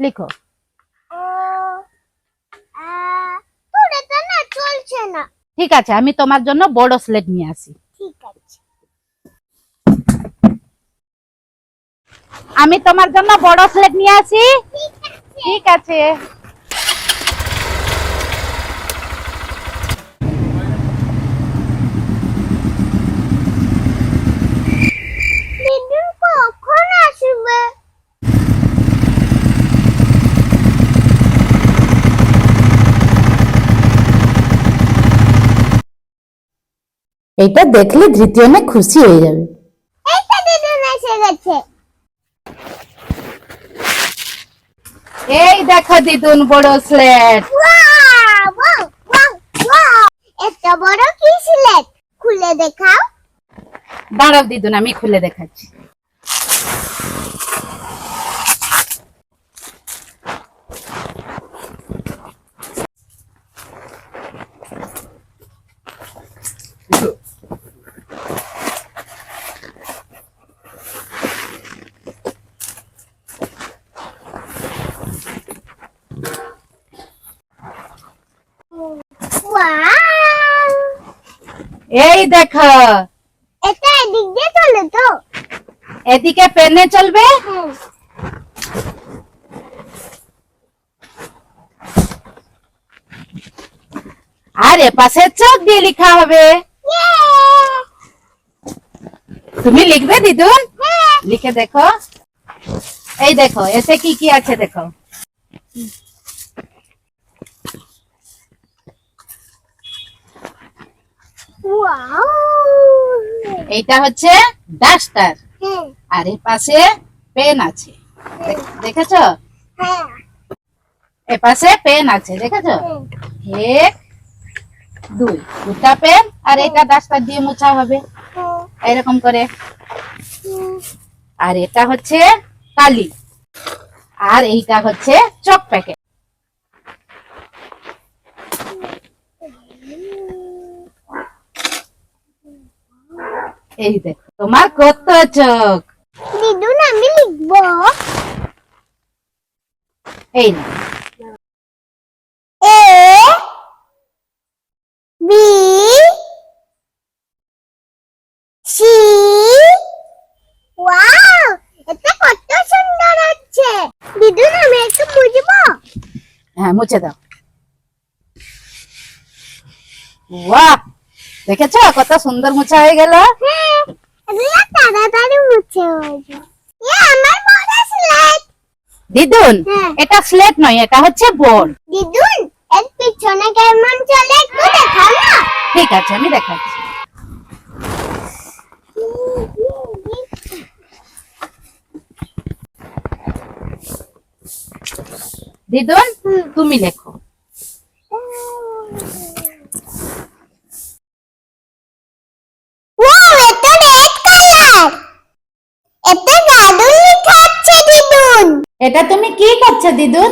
লিখো। ঠিক আছে আমি তোমার জন্য বড় স্লেট নিয়ে আসি। ঠিক আছে আমি তোমার জন্য বড় স্লেট নিয়ে আসি? ঠিক আছে ঠিক আছে দিদি কখন আসবে এইটা দেখলে দ্বিতীয় অনেক খুশি হয়ে যাবে। এই তো দিদি এসে গেছে। এই দেখো দিদুন বড় slate wow wow wow wow বড় কি স্লেট খুলে দেখাও। দাঁড়াও দিদুন আমি খুলে দেখাচ্ছি ওয়াও এই দেখো। এটা এদিক দিয়ে চলে তো। এদিকে পেনে চলবে? হ্যাঁ। আর এপাশে চোখ দিয়ে লেখা হবে। তুমি লিখবে দিদুন? হ্যাঁ। লিখে দেখো। এই দেখো এতে কি কি আছে দেখো। এইটা হচ্ছে ডাস্টার। হ্যাঁ। আর এর পাশে পেন আছে। দেখেছ দেখেছ? হ্যাঁ। এ পাশে পেন আছে দেখেছ? হ্যাঁ। এক দুই। দুটা পেন আর এটা ডাস্টার দিয়ে মোছা হবে। হ্যাঁ। এরকম করে। আর এটা হচ্ছে কালি। আর এইটা হচ্ছে চক প্যাকেট। এই দেখো তোমার কত চোখ? দিদুন আমি লিখব। এই না এ বি সি ওয়াও এটা কত সুন্দর হচ্ছে দিদুন আমি একটু বুঝব? হ্যাঁ মুছে দাও। বাহ দেখেছ? কত সুন্দর মোছা হয়ে গেল। তাড়াতাড়ি মুছে যায় এ আমার বড় স্লেট দিদুন হ্যাঁ। এটা স্লেট নয় এটা হচ্ছে বোর্ড। দিদুন এর পিছনে কেমন চলে একটু দেখাও না। ঠিক আছে আমি দেখাচ্ছি। দিদুন তুমি লেখো ওয়াও এটা রেড কালার এটা দারুণ লেখা আছে দিদুন এটা তুমি কি করছ, দিদু?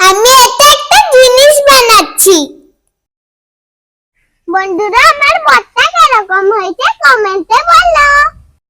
আমি এটা একটা জিনিস বানাচ্ছি। বন্ধুরা, আমার বটটা কীরকম হয়েছে কমেন্টে বলো।